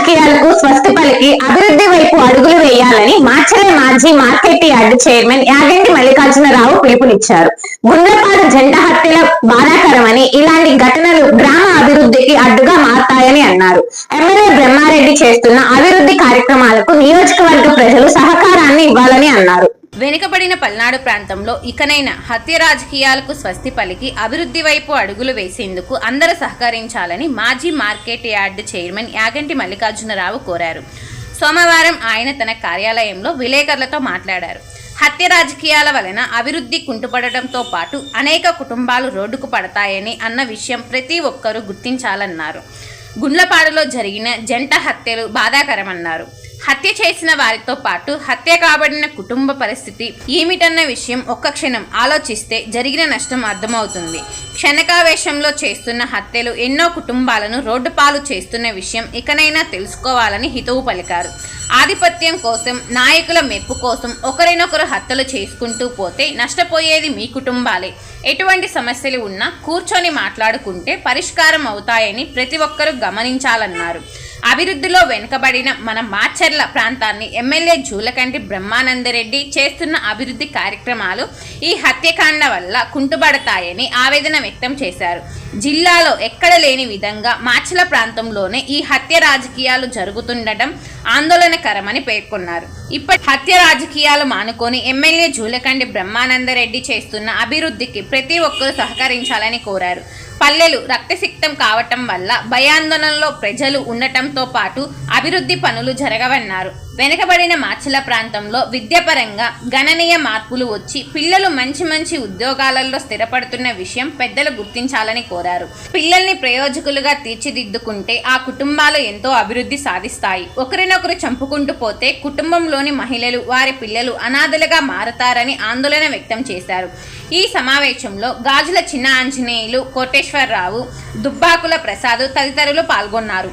రాజకీయాలకు స్వస్తి పలికి అభివృద్ధి వైపు అడుగులు వేయాలని మాచర్ల మాజీ market yard chairman Yaganti Mallikarjunarao పిలుపునిచ్చారు. గుండ్లపాడు జంట హత్యల బాధాకరమని ఇలాంటి ఘటనలు గ్రామ అభివృద్ధికి అడ్డుగా మారతాయని అన్నారు. ఎమ్మెల్యే బ్రహ్మారెడ్డి చేస్తున్న అభివృద్ధి కార్యక్రమాలకు నియోజకవర్గ ప్రజలు సహకారాన్ని ఇవ్వాలని అన్నారు. వెనుకబడిన పల్నాడు ప్రాంతంలో ఇకనైనా హత్య రాజకీయాలకు స్వస్తి పలికి అభివృద్ధి వైపు అడుగులు వేసేందుకు అందరూ సహకరించాలని మాజీ market yard chairman Yaganti Mallikarjunarao కోరారు. సోమవారం ఆయన తన కార్యాలయంలో విలేకరులతో మాట్లాడారు. హత్య రాజకీయాల వలన అభివృద్ధి కుంటుపడటంతో పాటు అనేక కుటుంబాలు రోడ్డుకు పడతాయని అన్న విషయం ప్రతి ఒక్కరూ గుర్తించాలన్నారు. గుండ్లపాడులో జరిగిన జంట హత్యలు బాధాకరమన్నారు. హత్య చేసిన వారితో పాటు హత్య కాబడిన కుటుంబ పరిస్థితి ఏమిటన్న విషయం ఒక్క క్షణం ఆలోచిస్తే జరిగిన నష్టం అర్థమవుతుంది. క్షణకావేశంలో చేస్తున్న హత్యలు ఎన్నో కుటుంబాలను రోడ్డు పాలు చేస్తున్న విషయం ఇకనైనా తెలుసుకోవాలని హితవు పలికారు. ఆధిపత్యం కోసం నాయకుల మెప్పు కోసం ఒకరినొకరు హత్యలు చేసుకుంటూ పోతే నష్టపోయేది మీ కుటుంబాలే. ఎటువంటి సమస్యలు ఉన్నా కూర్చొని మాట్లాడుకుంటే పరిష్కారం అవుతాయని ప్రతి ఒక్కరూ గమనించాలన్నారు. అభివృద్ధిలో వెనుకబడిన మన మాచర్ల ప్రాంతాన్ని ఎమ్మెల్యే జూలకంటి బ్రహ్మానందరెడ్డి చేస్తున్న అభివృద్ధి కార్యక్రమాలు ఈ హత్యకాండ వల్ల కుంటుబడతాయని ఆవేదన వ్యక్తం చేశారు. జిల్లాలో ఎక్కడ లేని విధంగా మాచల ప్రాంతంలోనే ఈ హత్య రాజకీయాలు జరుగుతుండటం ఆందోళనకరమని పేర్కొన్నారు. ఇప్పటి హత్య రాజకీయాలు మానుకొని ఎమ్మెల్యే జూలకండి బ్రహ్మానందరెడ్డి చేస్తున్న అభివృద్ధికి ప్రతి ఒక్కరూ సహకరించాలని కోరారు. పల్లెలు రక్తసిక్తం కావటం వల్ల భయాందోళనలో ప్రజలు ఉండటంతో పాటు అభివృద్ధి పనులు జరగవన్నారు. వెనుకబడిన మాచల ప్రాంతంలో విద్యాపరంగా గణనీయ మార్పులు వచ్చి పిల్లలు మంచి మంచి ఉద్యోగాలలో స్థిరపడుతున్న విషయం పెద్దలు గుర్తించాలని కోరారు. పిల్లల్ని ప్రయోజకులుగా తీర్చిదిద్దుకుంటే ఆ కుటుంబాలు ఎంతో అభివృద్ధి సాధిస్తాయి. ఒకరినొకరు చంపుకుంటూ పోతే కుటుంబంలోని మహిళలు వారి పిల్లలు అనాథలుగా మారతారని ఆందోళన వ్యక్తం చేశారు. ఈ సమావేశంలో గాజుల చిన్న ఆంజనేయులు కోటేశ్వరరావు దుబ్బాకుల ప్రసాద్ తదితరులు పాల్గొన్నారు.